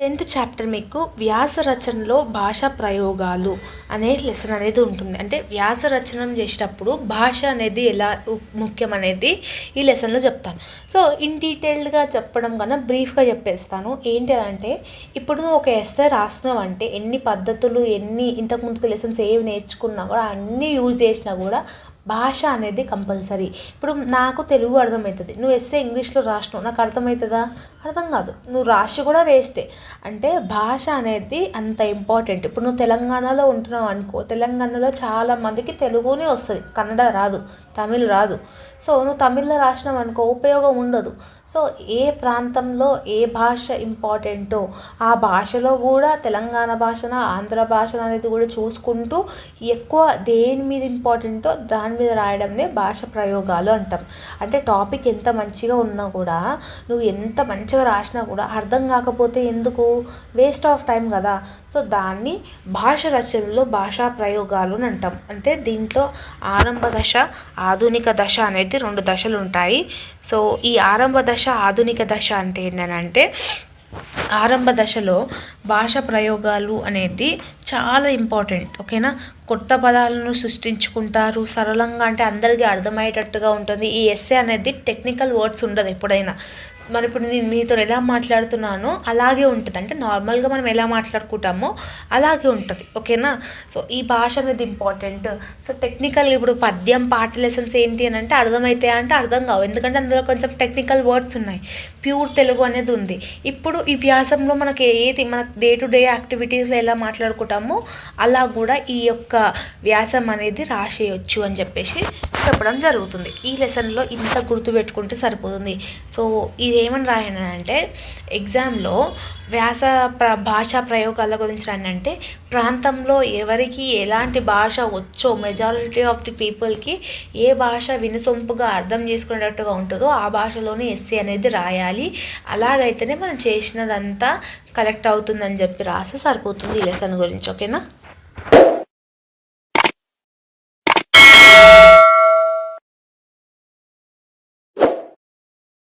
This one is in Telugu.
టెన్త్ చాప్టర్ మీకు వ్యాస రచనలో భాషా ప్రయోగాలు అనే లెసన్ అనేది ఉంటుంది. అంటే వ్యాస రచన చేసేటప్పుడు భాష అనేది ఎలా ముఖ్యం అనేది ఈ లెసన్లో చెప్తాను. సో ఇన్ డీటెయిల్డ్గా చెప్పడం కన్నా బ్రీఫ్గా చెప్పేస్తాను. ఏంటి అంటే ఇప్పుడు నువ్వు ఒక ఎస్ఏ రాసినావు అంటే ఎన్ని పద్ధతులు ఎన్ని ఇంతకు ముందుకు లెసన్స్ ఏవి నేర్చుకున్నా కూడా అన్నీ యూజ్ చేసినా కూడా భాష అనేది కంపల్సరీ. ఇప్పుడు నాకు తెలుగు అర్థమవుతుంది నువ్వు ఎస్సే ఇంగ్లీష్లో రాసినావు నాకు అర్థమవుతుందా అర్థం కాదు. నువ్వు రాసి కూడా వేస్టే. అంటే భాష అనేది అంత ఇంపార్టెంట్. ఇప్పుడు నువ్వు తెలంగాణలో ఉంటున్నావు అనుకో తెలంగాణలో చాలా మందికి తెలుగునే వస్తుంది. కన్నడ రాదు తమిళ్ రాదు. సో నువ్వు తమిళ్ళో రాసినావు అనుకో ఉపయోగం ఉండదు. సో ఏ ప్రాంతంలో ఏ భాష ఇంపార్టెంటో ఆ భాషలో కూడా తెలంగాణ భాషన ఆంధ్ర భాషన అనేది కూడా చూసుకుంటూ ఎక్కువ దేని మీద ఇంపార్టెంటో దాని మీద రాయడంనే భాష ప్రయోగాలు అంటాం. అంటే టాపిక్ ఎంత మంచిగా ఉన్నా కూడా నువ్వు ఎంత మంచిగా రాసినా కూడా అర్థం కాకపోతే ఎందుకు? వేస్ట్ ఆఫ్ టైం కదా. సో దాన్ని భాష రచనలో భాషా ప్రయోగాలు అని అంటాం. అంటే దీంట్లో ఆరంభ దశ ఆధునిక దశ అనేది రెండు దశలు ఉంటాయి. సో ఈ ఆరంభ దశ ఆధునిక దశ అంటే ఏంటంటే ఆరంభ దశలో భాష ప్రయోగాలు అనేది చాలా ఇంపార్టెంట్ ఓకేనా? కొత్త పదాలను సృష్టించుకుంటారు సరళంగా అంటే అందరికీ అర్థమయ్యేటట్టుగా ఉంటుంది. ఈ ఎస్ఏ అనేది టెక్నికల్ వర్డ్స్ ఉండదు ఎప్పుడైనా. మరి ఇప్పుడు నేను మీతో ఎలా మాట్లాడుతున్నానో అలాగే ఉంటుంది. అంటే నార్మల్గా మనం ఎలా మాట్లాడుకుంటామో అలాగే ఉంటుంది. ఓకేనా? సో ఈ భాష అనేది ఇంపార్టెంట్ సో టెక్నికల్ ఇప్పుడు పద్యం పాట లెసన్స్ ఏంటి అని అంటే అర్థమవుతాయా అంటే అర్థం కావు. ఎందుకంటే అందులో కొంచెం టెక్నికల్ వర్డ్స్ ఉన్నాయి. ప్యూర్ తెలుగు అనేది ఉంది. ఇప్పుడు ఈ వ్యాసంలో మనకి ఏది మన డే టు డే యాక్టివిటీస్లో ఎలా మాట్లాడుకుంటామో అలా కూడా ఈ యొక్క వ్యాసం అనేది రాసేయచ్చు అని చెప్పేసి చెప్పడం జరుగుతుంది. ఈ లెసన్లో ఇంత గుర్తుపెట్టుకుంటే సరిపోతుంది. సో ఇది ఏమని రాయండి అంటే ఎగ్జామ్లో వ్యాస ప్ర భాషా ప్రయోగాల గురించి రాయండి ప్రాంతంలో ఎవరికి ఎలాంటి భాష వచ్చో మెజారిటీ ఆఫ్ ది పీపుల్కి ఏ భాష వినసొంపుగా అర్థం చేసుకునేటట్టుగా ఉంటుందో ఆ భాషలోనే ఎస్సీ అనేది రాయాలి. అలాగైతేనే మనం చేసినదంతా కలెక్ట్ అవుతుందని చెప్పి రాస్తే సరిపోతుంది ఈ లెసన్ గురించి ఓకేనా?